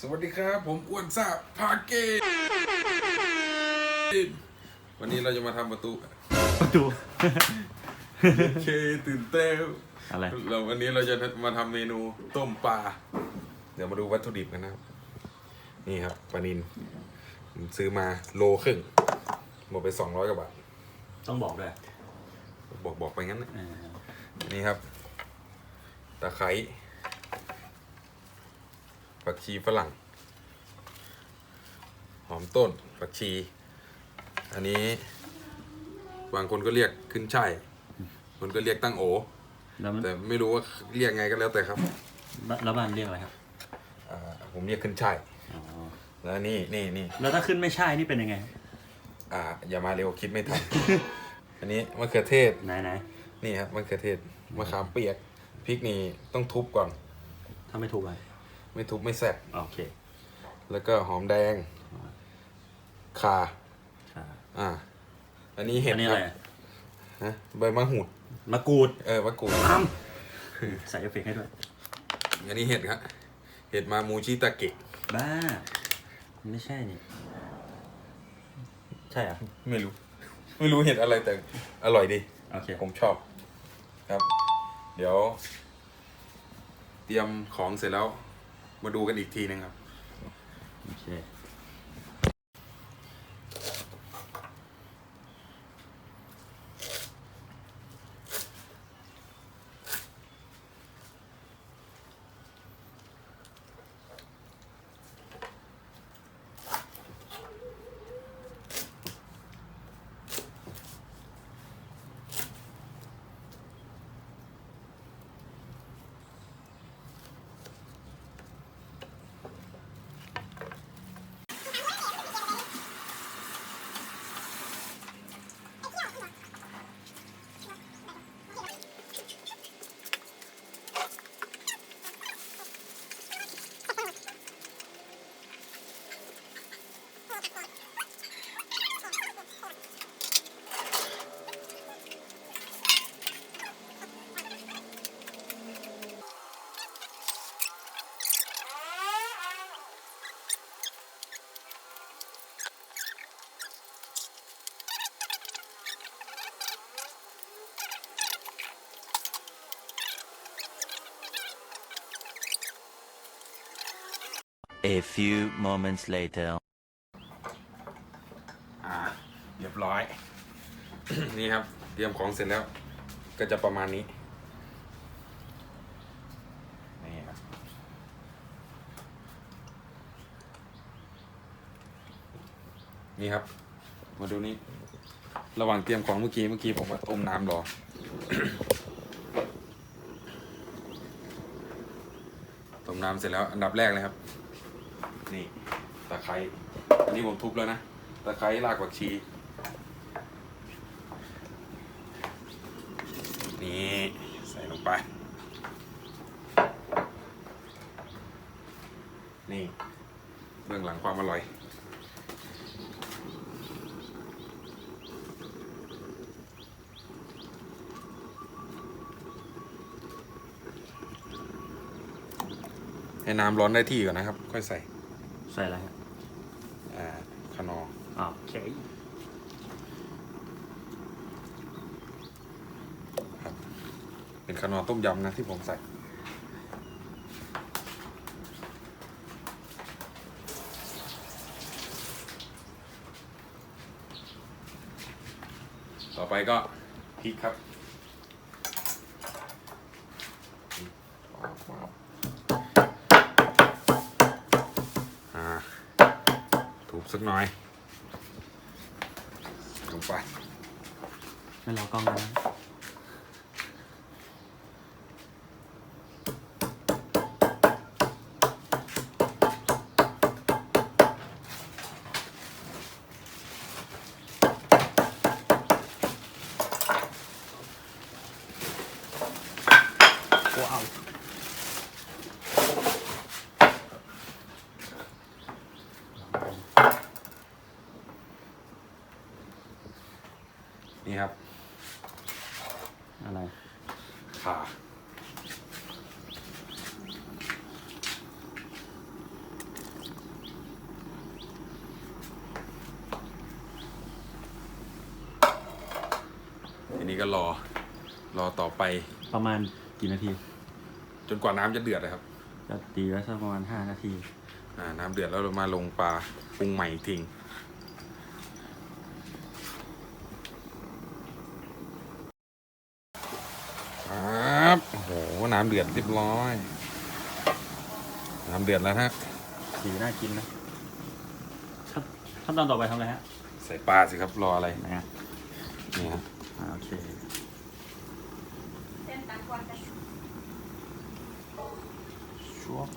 สวัสดีครับ ผมอ้วนซาพาเกตวันนี้เราจะมาทำประตูประตูเคตื่นเต้นอะไรเราวันนี้เราจะมาทำเมนูต้มปลาเดี๋ยวมาดูวัตถุดิบกันนะครับ นี่ครับปลานินผมซื้อมาโลครึ่งหมดไปสองร้อยกว่าบาทต้องบอกด้วยบอกบอกไปงั้นนะเออนี่ครับ ตะไคร้ ผักชีฝรั่ง หอมต้นผักชี อันนี้บางคนก็เรียกขึ้นช่ายคนก็เรียกตั้งโอ แล้วมันแต่ไม่รู้ว่าเรียกไงก็แล้วแต่ครับแล้วบ้านเรียกอะไรครับอ่าผมเรียกขึ้นช่ายอ๋อแล้วนี่นี่นี่แล้วถ้าขึ้นไม่ใช่นี่เป็นยังไงอ่าอย่ามาเร็วคิดไม่ทัน อันนี้มะเขือเทศ ไหนไหนนี่ครับมะเขือเทศมะขามเปียกพริกนี่ต้องทุบก่อน ถ้าไม่ถูกอะ ไม่ทุบไม่แซ่บโอเค แล้วก็หอมแดงข่าครับอ่า อันนี้เห็ดอันนี้คอะรับไรอะฮะใบมะหูด มะกรูดเออมะกรูดปั๊มใส่เอฟเฟกต์ให้ด้วย อันนี้เห็ดครับเห็ดมามูชิตาเกะบ้า ไม่ใช่นี่ ใช่เหรอะ ไม่รู้ ไม่รู้เห็ดอะไรแต่อร่อยดี โอเค ผมชอบ ครับ เดี๋ยว เตรียมของเสร็จแล้ว มาดูกันอีกทีนึงครับ โอเค A few moments later. อ่าเรียบร้อย นี่ครับ เตรียมของเสร็จแล้ว ก็จะประมาณนี้ นี่ครับ นี่ครับ มาดูนี่ระหว่างเตรียมของเมื่อกี้เมื่อกี้ผมก็ต้มน้ำรอ ต้มน้ำเสร็จแล้วอันดับแรกเลยครับ นี่ตะไคร้อันนี้ผมทุบแล้วนะตะไคร้รากผักชีนี่ใส่ลงไป นี่เบื้องหลังความอร่อยให้น้ำร้อนได้ที่ก่อนนะครับ ค่อยใส่ ใส่อะไรครับอ่าขนออ๋อโอเคเป็นขนอต้มยำนะที่ผมใส่ ต่อไปก็พริกครับ อ่า ถูก สักหน่อยลงไปไม่รอกล้องแล้ว นี่ครับ อะไร ข่า ก็รอ รอต่อไปประมาณกี่นาที จนกว่าน้ำจะเดือดนะครับจะตีไว้สักประมาณห้านาที อ่า น้ำเดือดแล้วเรามาลงปลาปรุงใหม่อีกทิ้งครับโอ้โห น้ำเดือดเรียบร้อย น้ำเดือดแล้วฮะ สีน่ากินนะขั้นขั้นตอนต่อไปทำอะไรฮะใส่ปลาสิครับ รออะไรไหนฮะนี่ฮะ อ่าโอเค ชัวบ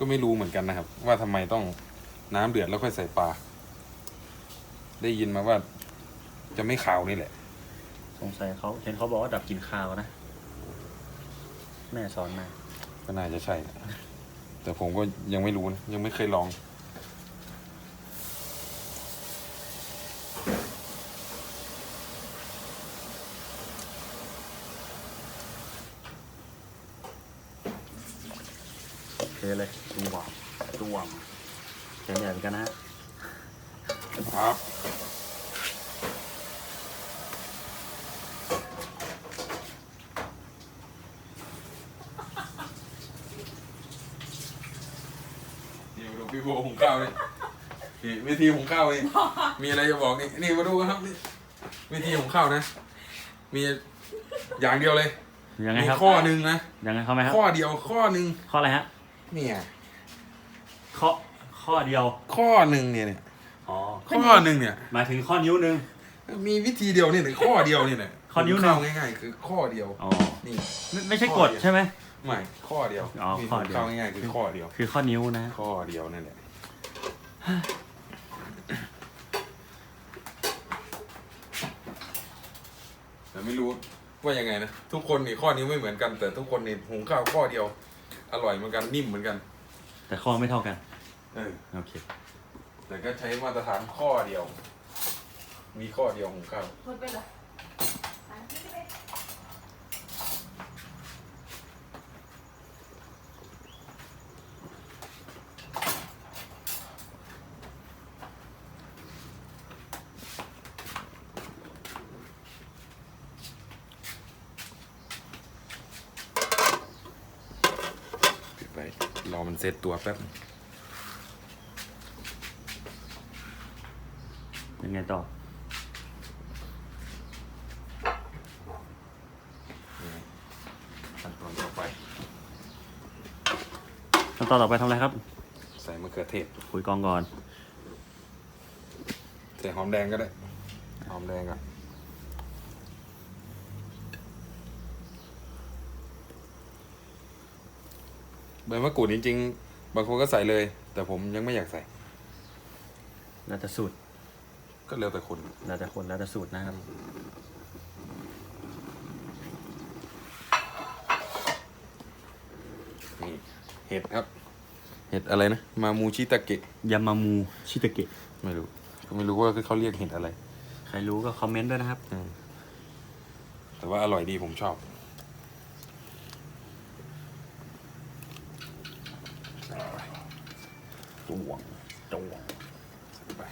ก็ไม่รู้เหมือนกันนะครับ ว่าทำไมต้องน้ำเดือดแล้วค่อยใส่ปลา ได้ยินมาว่าจะไม่ขาวนี่แหละ สงสัยเขาเห็นเขาบอกว่าดับกลินคาวนะ แม่สอนมา ก็น่าจะใช่นะแต่ผมก็ยังไม่รู้นะยังไม่เคยลอง โอเคเลยดูหวานดูหวานแกงใหญ่เหมือนกันนะฮะครับนี่มาดูพี่โบหุงข้าวนี่นี่วิธีหุงข้าวนี่มีอะไรจะบอกนี่นี่มาดูครับนี่วิธีหุงข้าวนะ มีอย่างเดียวเลยยังไงมีครับข้อหนึ่งนะยังไงเขาไหมครับข้อเดียวข้อหนึ่งข้ออะไรฮะ เนี่ยข้อข้อเดียว ข้อหนึ่งเนี่ยเนี่ยอ๋อ ข้อหนึ่งเนี่ย หมายถึงข้อนิ้วหนึ่ง มีวิธีเดียวนี่หนึ่งข้อเดียวนี่แหละข้อนิ้วหนึ่งหุข้าง่ายๆคือข้อเดียวอ๋อ นี่ไม่ไม่ใช่ข้กอฎเดียวใช่ไหม ไม่ข้อเดียวอ๋อนี่ข้อเดียว เข้าง่ายๆคือข้อเดียว คือข้อนิ้วนะ ข้อเดียวนั่นแหละแต่ไม่รู้ว่ายังไงนะ ทุกคนนี่ข้อนิ้วไม่เหมือนกัน แต่ทุกคนนี่หุงข้าวข้อเดียว อร่อยเหมือนกันนิ่มเหมือนกัน แต่ข้อไม่เท่ากัน เออ โอเค แต่ก็ใช้มาตรฐานข้อเดียว มีข้อเดียวหุงข้าวพูดไปเลยปิดไว้ รอมันเซตตัวแป๊บยังไงต่อขั้นตอนต่อไปขั้นตอนต่อไปทำอะไรครับ ใส่มะเขือเทศคุยกองก่อน ใส่หอมแดงก็ได้ หอมแดงก่อน ใบมะกรูดจริงๆ บางคนก็ใส่เลย แต่ผมยังไม่อยากใส่แล้วแต่สูตร ก็แล้วแต่คนแล้วแต่คนแล้วแต่สูตรนะครับ นี่เห็ดครับ เห็ดอะไรนะ มามูชิตะเกะ ยามามูชิตาเกะ ไม่รู้ก็ไม่รู้ว่าเขาเรียกเห็ดอะไร ใครรู้ก็คอมเมนต์ด้วยนะครับอืมแต่ว่าอร่อยดีผมชอบ จวงจวงไป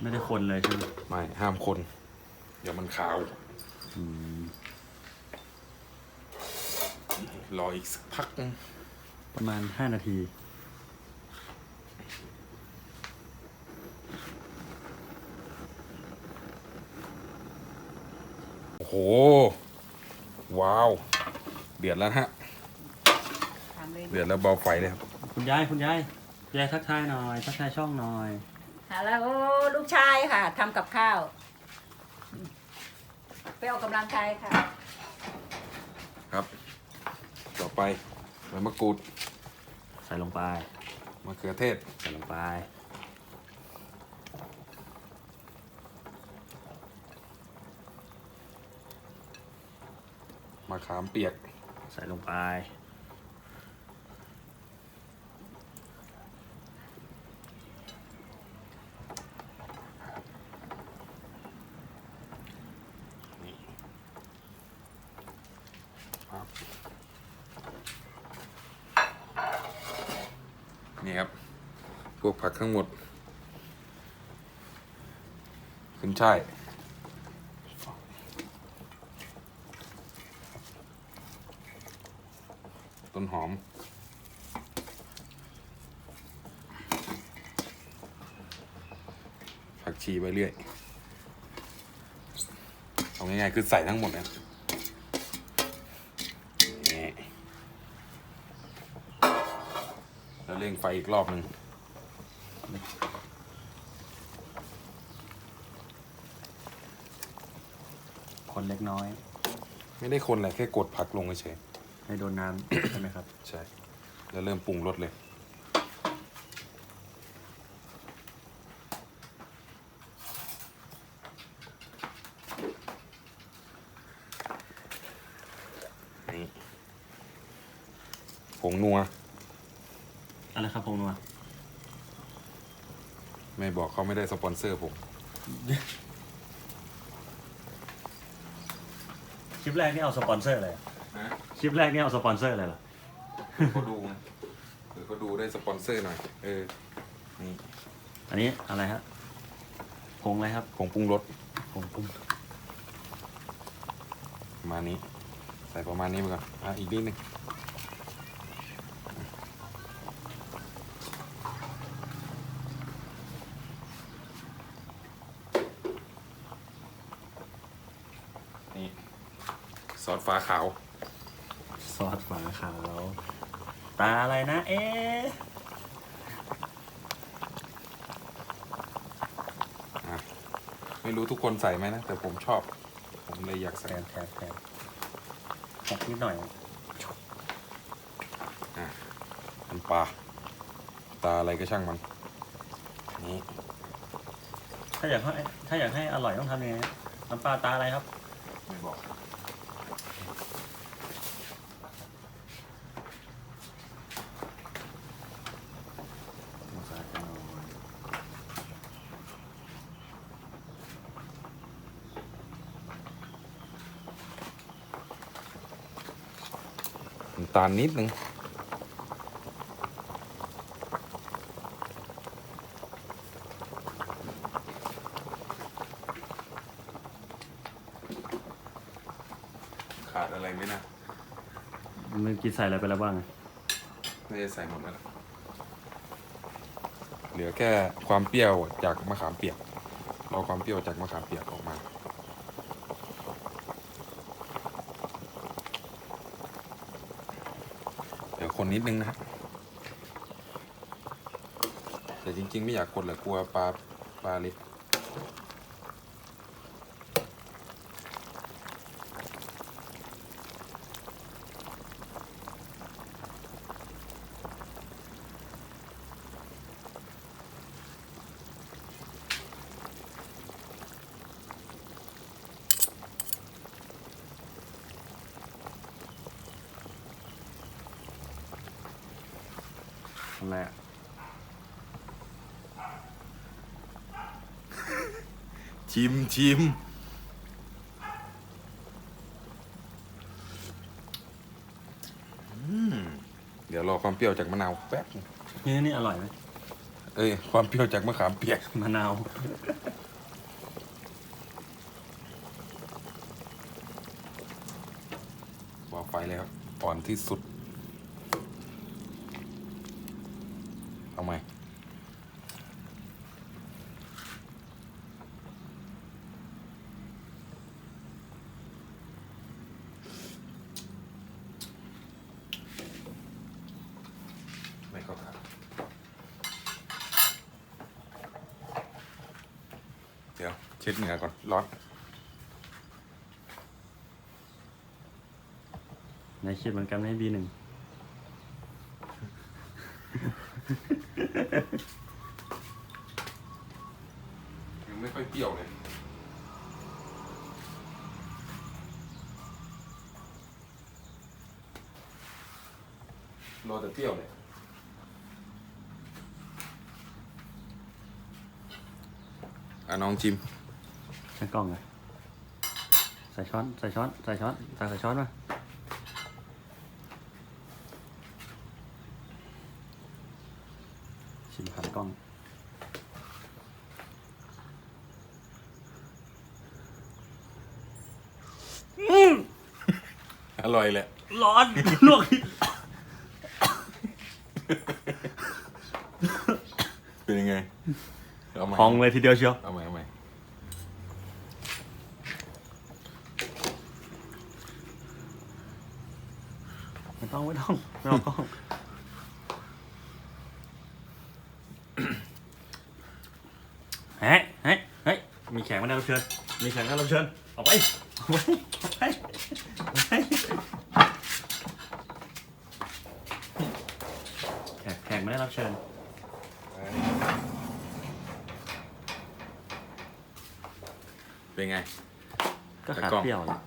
ไม่ได้คนเลยใช่ไหมไม่ห้ามคน เดี๋ยวมันขาว อืม รออีกสักพักนึงประมาณห้านาทีโอ้โห ว้าว เดือดแล้วนะฮะ ถามเลยเดือดแล้วเบาไฟเลยครับ คุณยายคุณยายยายทักทายหน่อยทักทายช่องหน่อยฮัลโหลลูกชายค่ะทำกับข้าว ไปออกกำลังกายค่ะ ครับ ต่อ ไปใบมะกรูดใส่ลงไปมะเขือเทศใส่ลงไป มะขามเปียก ใส่ลงไป นี่ครับนี่ครับ พวกผัก ทั้งหมด ขึ้นช่ายต้นหอม ผักชีไปเรื่อย เอาง่ายๆ คือใส่ทั้งหมดนะนี่แล้วเร่งไฟอีกรอบหนึ่ง คนเล็กน้อย ไม่ได้คนแหละแค่กดผักลงเฉยให้โดนน้ำ ใช่ไหมครับๆใช่ แล้วเริ่มปรุงรสเลย นี่ผงนัว อะไรครับผมนัว ไม่บอกเขาไม่ได้สปอนเซอร์ผม คลิปแรกนี่เอาสปอนเซอร์อะไรอะนะคลิปแรกนี่เอาสปอนเซอร์อะไรเหรอเขาดูไงหรือเขาดูได้สปอนเซอร์หน่อย เออ นี่อันนี้อะไรฮะผงอะไรครับผงปรุงรสผงปรุงประมาณนี้ ใส่ประมาณนี้ไปก่อน อะ อีกนิดนึง ซอสฟ้าขาว ซอสฝาขาว ตาอะไรนะ เอ๊ะอะไม่รู้ทุกคนใส่ไหมนะ แต่ผมชอบ ผมเลยอยากแถใส่มแถมแถมหกนิดหน่อยน้ำปลาตาอะไรก็ช่างมันนี่ถ้าอยากให้ถ้าอยากให้อร่อยต้องทำยังไงฮะน้ำปลาตาอะไรครับ ไม่บอก มาใส่กันหน่อย น้ำ ตาลนิดนึงขาดอะไรไหมนะเมื่อกี้ใส่อะไรไปแล้วบ้างอะน่าจะใส่หมดแล้วล่ะเหลือแค่ความเปรี้ยวจากมะขามเปียกรอความเปรี้ยวจากมะขามเปียกออกมา เดนนิดนึงนะครับ แต่จริง ๆ ไม่อยากกดเลยกลัวปลาปลาเล็ก ทำไรอะชิมชิมอืมเดี๋ยวรอความเปรี้ยวจากมะนาวแป๊บนึงนี่นี่อร่อยไหมเอ้ยความเปรี้ยวจากมะขามเปียกมะนาวบอกไฟเลยครับอ่อนที่สุด เอาไหมไม่เข้าทาเดี๋ยวเช็ดเหงื่อก่อนร้อนในคิดเหมือนกันให้บีหนึ่ง ไม่ค่อยเปรี้ยวเลยรอแต่เปรี้ยวเลยอะน้องชิมใช้กล้องเลยใส่ช้อน ใส่ช้อน ใส่ช้อน ใส่ใส่ช้อนมาชิมผ่านกล้อง อร่อยแหละ ร้อนลวกเป็นยังไง เอาใหม่พองเลยทีเดียวเชียวเอาใหม่เอาใหม่ไม่ต้องไม่ต้องไม่ต้องกล้องเฮ้ยเฮ้ยเฮ้ยมีแขกมาได้รับเชิญมีแขกมาได้รับเชิญออกไปออกไปออกไปออกไปแขกแขกไม่ได้รับ เชิญเป็นไง ก็ขาดแต่กล้องเปรี้ยวเลย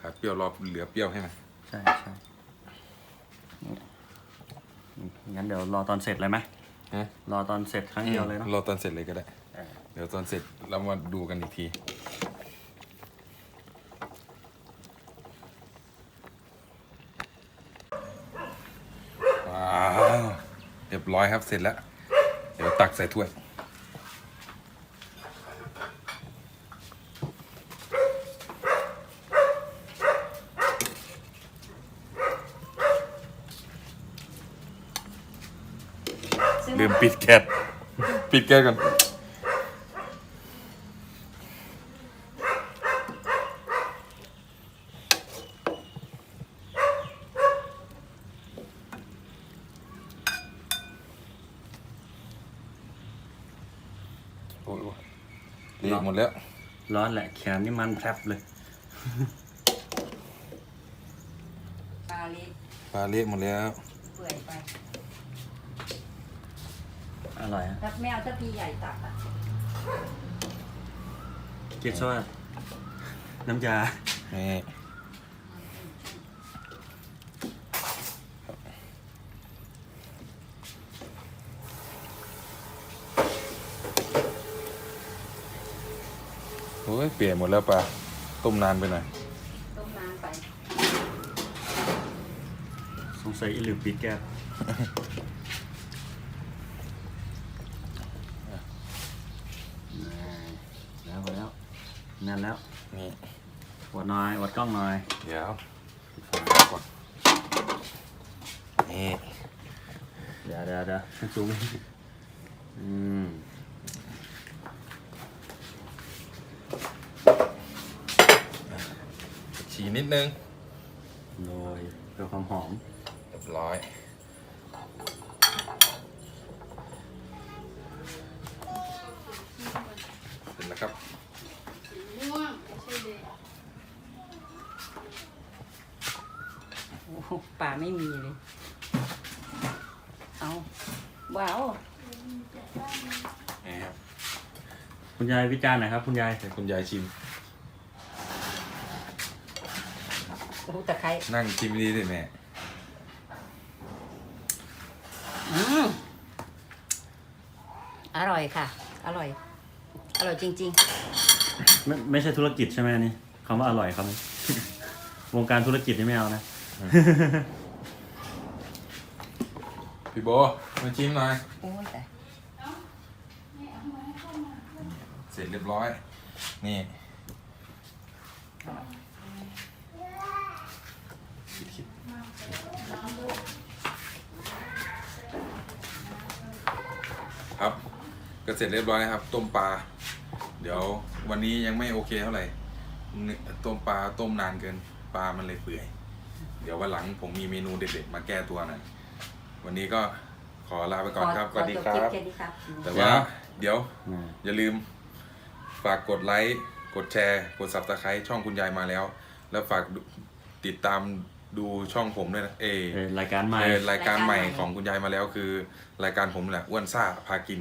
ขาดเปรี้ยวรอเหลือเปรี้ยวให้ไหมใช่ใช่งั้นเดี๋ยวรอตอนเสร็จเลยไหมฮะรอตอนเสร็จครั้งเดียวเลยเนาะรอตอนเสร็จเลยก็ได้เออเดี๋ยวตอนเสร็จเรามาดูกันอีกที ว้าว เรีย บร้อยครับเสร็จแล้ว เดี๋ยวตักใส่ถ้วยซึ่งลืมปิดแก๊สปิดแก๊สก่อน โอ้ยโอ้ยเละหมดแล้ว ร้ อนแหละแขนนี่มันแพรบเลยปลาเล็กปลาเละหมดแล้ว เปื่อยไปอร่อยฮะถ้าแมวถ้าพี่ใหญ่ตักอะคิดซะว่าน้ำยา นี่ ยเปลี่ยนหมดแล้วปลาต้มนานไปหน่อยต้มนานไปสงสัยอีหลิวปิดแก้วแล้วพอแล้วแน่นแล้วนี่วัดหน่อยวัดกล้องหน่อยเดี๋ยวปิดฝาก่อนนี่เดี๋ยวเดี๋ยวเดี๋ยวให้ซูมอืม ฉี นิดนึงโรยเพื่อความหอมเรียบร้อยเสร็จแล้วครับม่วงไม่ใช่แดงโอ้โหปลาไม่มีเลย เอาว้าวนี่ครับคุณยายวิจารณ์หน่อยครับ คุณยาย ให้คุณยายชิม โอ้โหตะไคร้นั่งชิมดีสิแม่อืมอร่อยค่ะ อร่อย อร่อยจริง ไม่ไม่ใช่ธุรกิจใช่ไหมอันนี่คำว่าอร่อยครับ วงการธุรกิจนี่ไม่เอานะ พี่โบมาชิมหน่อย ๆ โอ้ยแต่เสร็จเรียบร้อย นี่ ก็เสร็จเรียบร้อยนะครับ ต้มปลา เดี๋ยววันนี้ยังไม่โอเคเท่าไหร่เนื้อต้มปลาต้มนานเกินปลามันเลยเปื่อย เดี๋ยววันหลังผมมีเมนูเด็ดๆมาแก้ตัวหน่อยวันนี้ก็ขอลาไปก่อนครับสวัสดีคขอรัจบแค่นี้ครับ แต่ว่าเดี๋ยวอืมอย่าลืม ฝากกดไลค์กดแชร์ กด subscribe ช่องคุณยายมาแล้ว แล้วฝากดูติดตามดูช่องผมด้วยนะเอเออรายการใหม่เออรายการใหม่ของคุณยายมาแล้วคือ รายการผมแหละอ้วนซ่าพากิน